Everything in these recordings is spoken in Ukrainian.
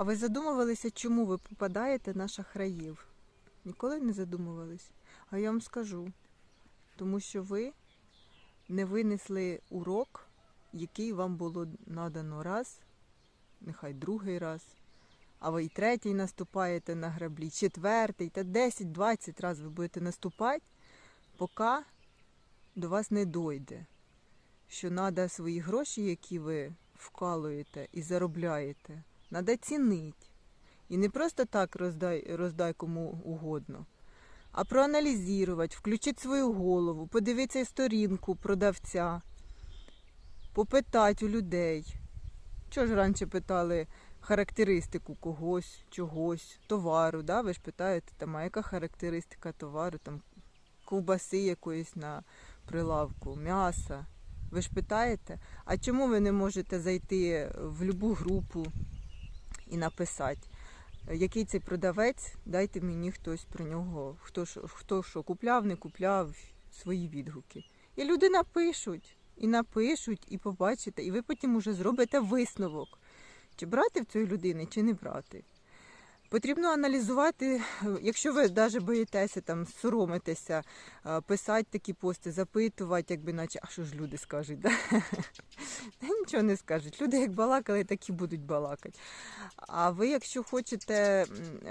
А ви задумувалися, чому ви попадаєте на шахраїв? Ніколи не задумувались? А я вам скажу. Тому що ви не винесли урок, який вам було надано раз, нехай другий раз, а ви й третій наступаєте на граблі, четвертий та 10-20 разів ви будете наступати, поки до вас не дойде, що треба свої гроші, які ви вкалуєте і заробляєте, треба цінити. І не просто так роздай, роздай кому угодно, а проаналізувати, включити свою голову, подивитися сторінку продавця, попитати у людей. Чого ж раніше питали характеристику когось, чогось, товару, да? ви ж питаєте, там, а яка характеристика товару, там, ковбаси якоїсь на прилавку, м'яса. Ви ж питаєте, а чому ви не можете зайти в будь-яку групу і написати, який цей продавець, дайте мені хтось про нього, хто хто що купляв, не купляв, свої відгуки. І люди напишуть, і напишуть, і побачите, і ви потім уже зробите висновок, чи брати в цієї людини, чи не брати. Потрібно аналізувати, якщо ви навіть боїтеся там соромитеся, е, писати такі пости, запитувати, якби наче, а що ж люди скажуть? Да? Нічого не скажуть. Люди як балакали, так і будуть балакати. А ви, якщо хочете,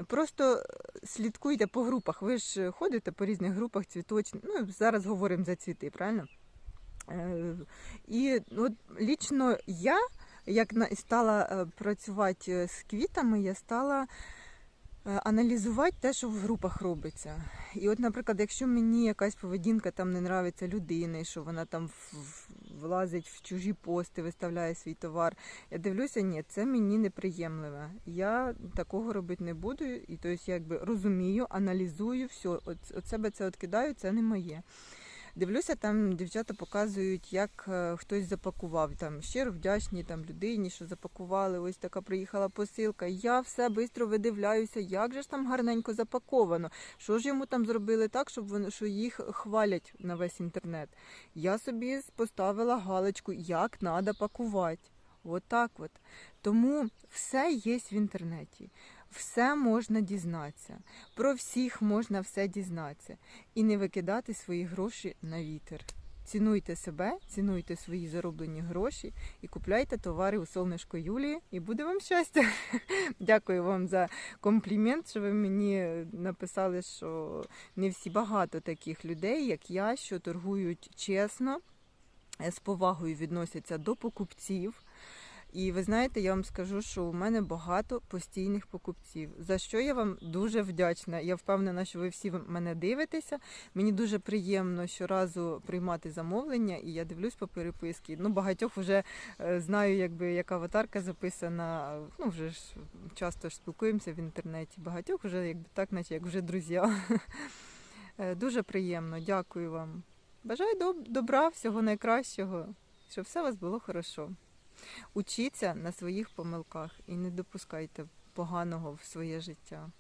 просто слідкуйте по групах. Ви ж ходите по різних групах цвіточних. Ну, зараз говоримо за цвіти, правильно? Е, І от лічно я, як стала е, працювати з квітами, я стала е, аналізувати те, що в групах робиться. І от, наприклад, якщо мені якась поведінка там не нравиться людини, що вона там влазить в чужі пости, виставляє свій товар, я дивлюся, ні, це мені неприємливе. Я такого робити не буду. І тобто, якби розумію, аналізую, все, от, от себе це откидаю, це не моє. Дивлюся, там дівчата показують, як е, хтось запакував. Там щиро вдячні там людині, що запакували. Ось така приїхала посилка. Я все швидко видивляюся, як же ж там гарненько запаковано. Що ж йому там зробили так, щоб вони що їх хвалять на весь інтернет. Я собі поставила галочку, як треба пакувати. От так от. Тому все є в інтернеті. Все можна дізнатися. Про всіх можна все дізнатися. І не викидати свої гроші на вітер. Цінуйте себе, цінуйте свої зароблені гроші і купляйте товари у сонечко Юлії, і буде вам щастя. Дякую вам за комплімент, що ви мені написали, що не всі багато таких людей, як я, що торгують чесно, з повагою відносяться до покупців. І ви знаєте, я вам скажу, що у мене багато постійних покупців, за що я вам дуже вдячна. Я впевнена, що ви всі мене дивитеся. Мені дуже приємно щоразу приймати замовлення, і я дивлюсь по переписці. Ну, багатьох вже е, знаю, якби яка аватарка записана. Ну, вже ж часто ж спілкуємося в інтернеті. Багатьох вже якби так, наче як вже друзі. Е, Дуже приємно, дякую вам. Бажаю доб- добра, всього найкращого, щоб все у вас було хорошо. Учіться на своїх помилках і не допускайте поганого в своє життя.